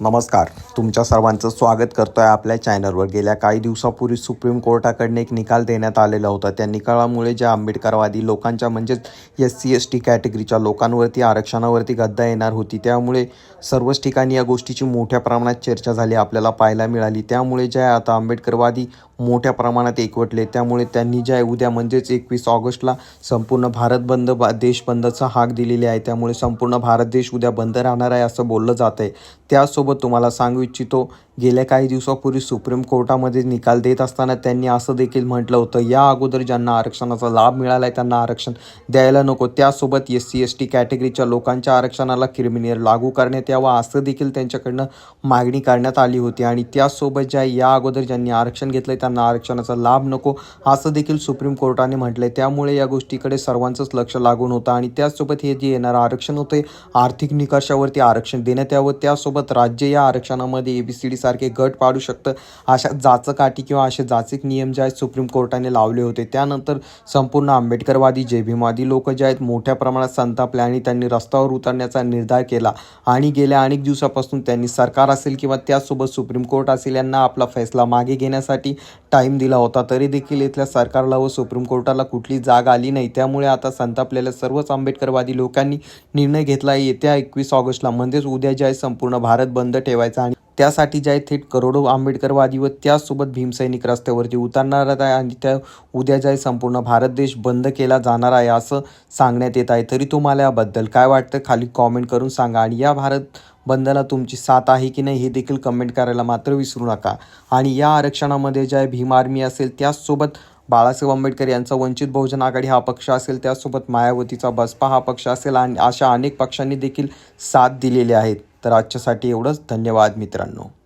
नमस्कार. तुमच्या सर्वांचं स्वागत करतो आहे आपल्या चॅनलवर. गेल्या काही दिवसापूर्वी सुप्रीम कोर्टाकडनं एक निकाल देण्यात आलेला होता. त्या निकालामुळे ज्या आंबेडकरवादी लोकांच्या म्हणजेच एस सी एस टी कॅटेगरीच्या लोकांवरती आरक्षणावरती गद्दा येणार होती त्यामुळे सर्वच ठिकाणी या गोष्टीची मोठ्या प्रमाणात चर्चा झाली आपल्याला पाहायला मिळाली. त्यामुळे ज्या आता आंबेडकरवादी मोठ्या प्रमाणात एकवटले. त्यामुळे त्यांनी जे आहे उद्या म्हणजेच एकवीस ऑगस्टला संपूर्ण भारत बंद बा देश बंदचा हाक दिलेली आहे त्यामुळे संपूर्ण भारत देश उद्या बंद राहणार आहे असं बोललं जात आहे त्यासोबत तुम्हाला सांगू इच्छितो गेल्या काही दिवसापूर्वी सुप्रीम कोर्टामध्ये निकाल देत असताना त्यांनी असं देखील म्हटलं होतं या अगोदर ज्यांना आरक्षणाचा लाभ मिळाला आहे त्यांना आरक्षण द्यायला नको. त्यासोबत एस सी एस टी कॅटेगरीच्या लोकांच्या आरक्षणाला क्रिमिनल लागू करण्यात यावं असं देखील त्यांच्याकडनं मागणी करण्यात आली होती. आणि त्यासोबत ज्या या अगोदर ज्यांनी आरक्षण घेतलं आहे त्यांना आरक्षणाचा लाभ नको असं देखील सुप्रीम कोर्टाने म्हटलं आहे त्यामुळे या गोष्टीकडे सर्वांचंच लक्ष लागून होतं. आणि त्यासोबत हे जे येणारं आरक्षण होतं आर्थिक निकषावरती आरक्षण देण्यात यावं. त्यासोबत राज्य या आरक्षणामध्ये ए बी सी डी सारखे गट पाडू शकतं. अशा जाचकाठी किंवा असे जाचक नियम जे आहेत सुप्रीम कोर्टाने लावले होते. त्यानंतर संपूर्ण आंबेडकरवादी जे भीमवादी लोक जे आहेत मोठ्या प्रमाणात संतापले आणि त्यांनी रस्त्यावर उतरण्याचा निर्धार केला. आणि गेल्या अनेक दिवसापासून त्यांनी सरकार असेल किंवा त्यासोबत सुप्रीम कोर्ट असेल यांना आपला फैसला मागे घेण्यासाठी टाईम दिला होता. तरी देखील इथल्या सरकारला व सुप्रीम कोर्टाला कुठली जाग आली नाही. त्यामुळे आता संतापलेल्या सर्वच आंबेडकरवादी लोकांनी निर्णय घेतला. आहे येत्या एकवीस ऑगस्टला म्हणजेच उद्या जे आहे संपूर्ण भारत बंद ठेवायचा आणि त्यासाठी जे आहे थेट करोडो आंबेडकरवादी व त्याचसोबत भीमसैनिक रस्त्यावरती उतरणार आहे आणि त्या उद्या जे आहे संपूर्ण भारत देश बंद केला जाणार आहे असं सांगण्यात येत आहे. तरी तुम्हाला याबद्दल काय वाटतं? खाली कॉमेंट करून सांगा. आणि या भारत बंदला तुमची साथ आहे की नाही हे देखील कमेंट करायला मात्र विसरू नका. आणि या आरक्षणामध्ये जे आहे भीम आर्मी असेल त्याचसोबत बाळासाहेब आंबेडकर यांचा वंचित बहुजन आघाडी हा पक्ष असेल त्यासोबत मायावतीचा बसपा हा पक्ष असेल आणि अशा अनेक पक्षांनी देखील साथ दिलेली आहेत तर आजच्यासाठी एवढंच. धन्यवाद मित्रांनो.